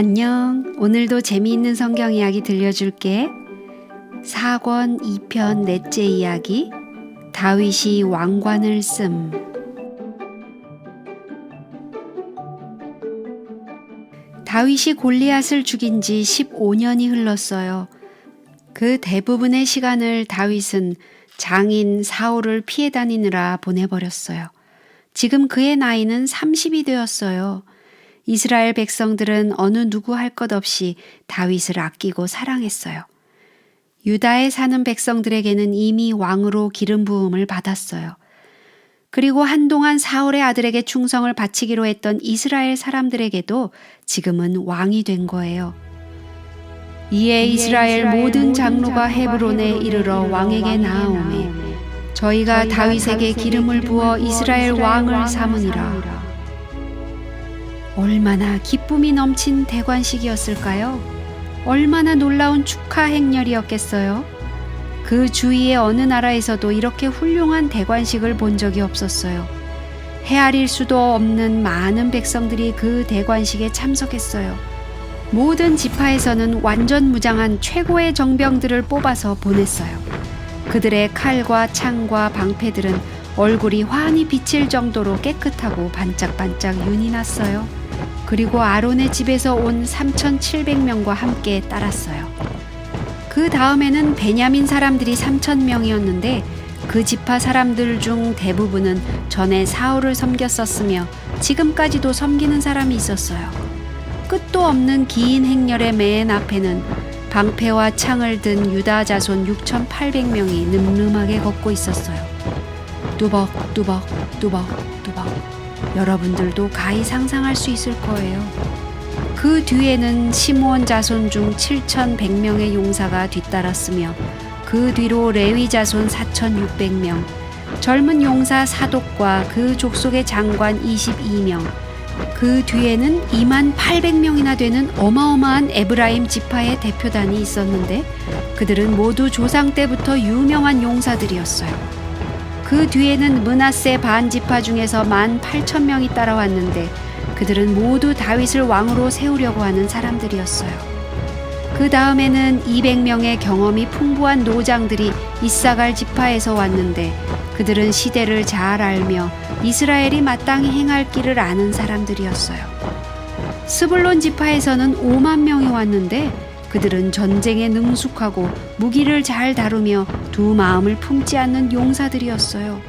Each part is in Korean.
안녕. 오늘도 재미있는 성경 이야기 들려줄게. 4권 2편 넷째 이야기. 다윗이 왕관을 씀. 다윗이 골리앗을 죽인 지 15년이 흘렀어요. 그 대부분의 시간을 다윗은 장인 사울을 피해 다니느라 보내버렸어요. 지금 그의 나이는 30이 되었어요. 이스라엘 백성들은 어느 누구 할 것 없이 다윗을 아끼고 사랑했어요. 유다에 사는 백성들에게는 이미 왕으로 기름 부음을 받았어요. 그리고 한동안 사울의 아들에게 충성을 바치기로 했던 이스라엘 사람들에게도 지금은 왕이 된 거예요. 이에 이스라엘 모든 장로가 헤브론에 이르러 왕에게 나아오매 저희가 다윗에게 기름을 부어 이스라엘 왕을 삼으니라. 얼마나 기쁨이 넘친 대관식이었을까요? 얼마나 놀라운 축하 행렬이었겠어요? 그 주위의 어느 나라에서도 이렇게 훌륭한 대관식을 본 적이 없었어요. 헤아릴 수도 없는 많은 백성들이 그 대관식에 참석했어요. 모든 지파에서는 완전 무장한 최고의 정병들을 뽑아서 보냈어요. 그들의 칼과 창과 방패들은 얼굴이 환히 비칠 정도로 깨끗하고 반짝반짝 윤이 났어요. 그리고 아론의 집에서 온 3,700명과 함께 따랐어요. 그 다음에는 베냐민 사람들이 3,000명이었는데 그 지파 사람들 중 대부분은 전에 사울을 섬겼었으며 지금까지도 섬기는 사람이 있었어요. 끝도 없는 긴 행렬의 맨 앞에는 방패와 창을 든 유다 자손 6,800명이 늠름하게 걷고 있었어요. 뚜벅 뚜벅 뚜벅 뚜벅 여러분들도 가히 상상할 수 있을 거예요. 그 뒤에는 시므온 자손 중 7,100명의 용사가 뒤따랐으며 그 뒤로 레위 자손 4,600명, 젊은 용사 사독과 그 족속의 장관 22명, 그 뒤에는 2만 800명이나 되는 어마어마한 에브라임 지파의 대표단이 있었는데 그들은 모두 조상 때부터 유명한 용사들이었어요. 그 뒤에는 문하세 반 지파 중에서 만 8천 명이 따라왔는데 그들은 모두 다윗을 왕으로 세우려고 하는 사람들이었어요. 그 다음에는 200명의 경험이 풍부한 노장들이 이사갈 지파에서 왔는데 그들은 시대를 잘 알며 이스라엘이 마땅히 행할 길을 아는 사람들이었어요. 스불론 지파에서는 5만 명이 왔는데 그들은 전쟁에 능숙하고 무기를 잘 다루며 두 마음을 품지 않는 용사들이었어요.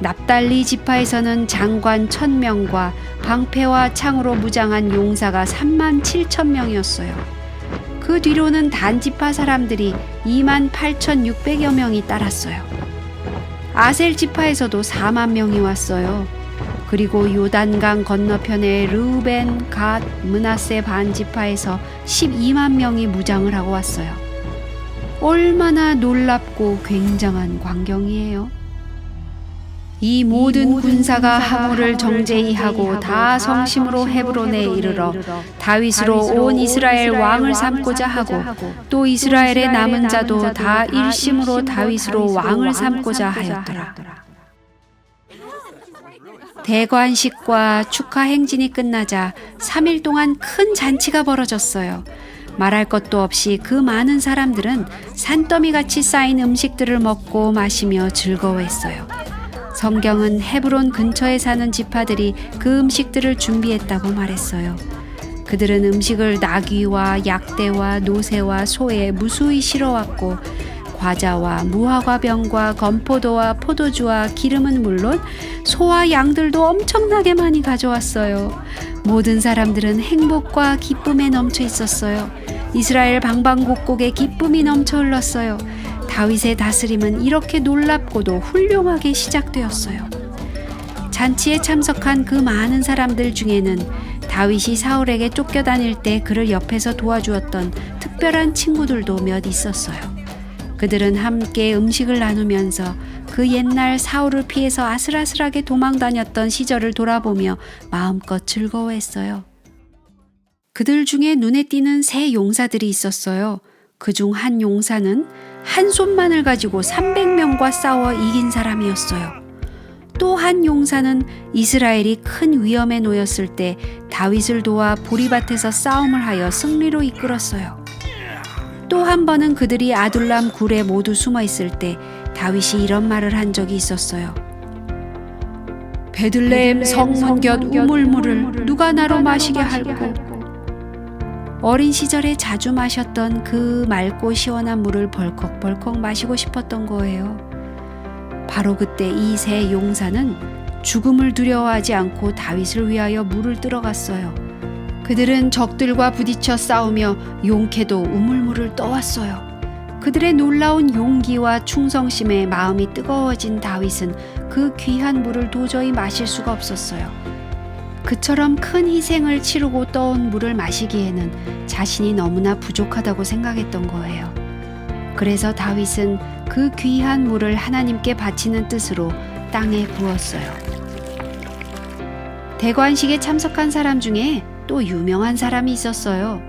납달리 지파에서는 장관 천명과 방패와 창으로 무장한 용사가 3만 7천 명이었어요. 그 뒤로는 단지파 사람들이 2만 8천6백여 명이 따랐어요. 아셀 지파에서도 4만 명이 왔어요. 그리고 요단강 건너편의 르우벤, 갓, 문하세 반 지파에서 12만 명이 무장을 하고 왔어요. 얼마나 놀랍고 굉장한 광경이에요. 이 모든 군사가 하물을 정제히 하고 다 성심으로 헤브론에 이르러 다윗으로 온 이스라엘 왕을 삼고자 하고 또 이스라엘의 남은 자도 다 일심으로 다윗으로 왕을 삼고자 하였더라. 대관식과 축하 행진이 끝나자 3일 동안 큰 잔치가 벌어졌어요. 말할 것도 없이 그 많은 사람들은 산더미 같이 쌓인 음식들을 먹고 마시며 즐거워했어요. 성경은 헤브론 근처에 사는 지파들이 그 음식들을 준비했다고 말했어요. 그들은 음식을 나귀와 약대와 노새와 소에 무수히 실어왔고 과자와 무화과병과 건포도와 포도주와 기름은 물론 소와 양들도 엄청나게 많이 가져왔어요. 모든 사람들은 행복과 기쁨에 넘쳐 있었어요. 이스라엘 방방곡곡에 기쁨이 넘쳐 흘렀어요. 다윗의 다스림은 이렇게 놀랍고도 훌륭하게 시작되었어요. 잔치에 참석한 그 많은 사람들 중에는 다윗이 사울에게 쫓겨다닐 때 그를 옆에서 도와주었던 특별한 친구들도 몇 있었어요. 그들은 함께 음식을 나누면서 그 옛날 사울을 피해서 아슬아슬하게 도망 다녔던 시절을 돌아보며 마음껏 즐거워했어요. 그들 중에 눈에 띄는 세 용사들이 있었어요. 그 중 한 용사는 한 손만을 가지고 300명과 싸워 이긴 사람이었어요. 또 한 용사는 이스라엘이 큰 위험에 놓였을 때 다윗을 도와 보리밭에서 싸움을 하여 승리로 이끌었어요. 또 한 번은 그들이 아둘람 굴에 모두 숨어 있을 때 다윗이 이런 말을 한 적이 있었어요. 베들레헴 성문 곁 우물물을 누가 나로 마시게 할꼬 어린 시절에 자주 마셨던 그 맑고 시원한 물을 벌컥벌컥 마시고 싶었던 거예요. 바로 그때 이 세 용사는 죽음을 두려워하지 않고 다윗을 위하여 물을 들어갔어요. 그들은 적들과 부딪혀 싸우며 용케도 우물물을 떠왔어요. 그들의 놀라운 용기와 충성심에 마음이 뜨거워진 다윗은 그 귀한 물을 도저히 마실 수가 없었어요. 그처럼 큰 희생을 치르고 떠온 물을 마시기에는 자신이 너무나 부족하다고 생각했던 거예요. 그래서 다윗은 그 귀한 물을 하나님께 바치는 뜻으로 땅에 부었어요. 대관식에 참석한 사람 중에 또 유명한 사람이 있었어요.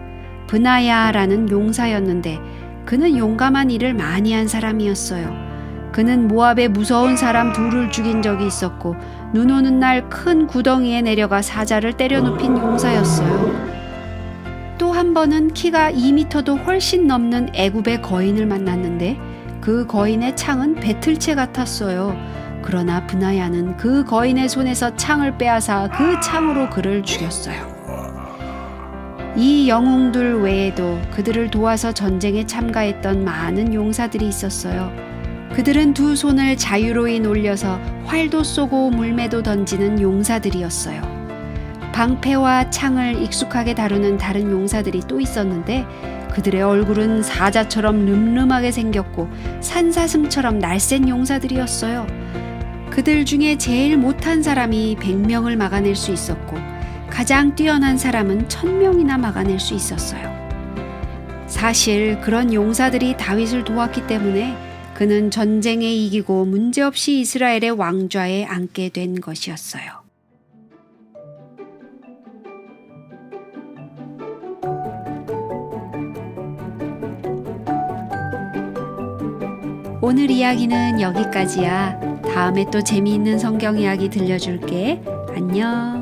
브나야라는 용사였는데 그는 용감한 일을 많이 한 사람이었어요. 그는 모압의 무서운 사람 둘을 죽인 적이 있었고 눈 오는 날 큰 구덩이에 내려가 사자를 때려 눕힌 용사였어요. 또 한 번은 키가 2미터도 훨씬 넘는 애굽의 거인을 만났는데 그 거인의 창은 배틀채 같았어요. 그러나 브나야는 그 거인의 손에서 창을 빼앗아 그 창으로 그를 죽였어요. 이 영웅들 외에도 그들을 도와서 전쟁에 참가했던 많은 용사들이 있었어요. 그들은 두 손을 자유로이 놀려서 활도 쏘고 물매도 던지는 용사들이었어요. 방패와 창을 익숙하게 다루는 다른 용사들이 또 있었는데 그들의 얼굴은 사자처럼 늠름하게 생겼고 산사슴처럼 날쌘 용사들이었어요. 그들 중에 제일 못한 사람이 100명을 막아낼 수 있었고 가장 뛰어난 사람은 1000명이나 막아낼 수 있었어요. 사실 그런 용사들이 다윗을 도왔기 때문에 그는 전쟁에 이기고 문제없이 이스라엘의 왕좌에 앉게 된 것이었어요. 오늘 이야기는 여기까지야. 다음에 또 재미있는 성경 이야기 들려줄게. 안녕.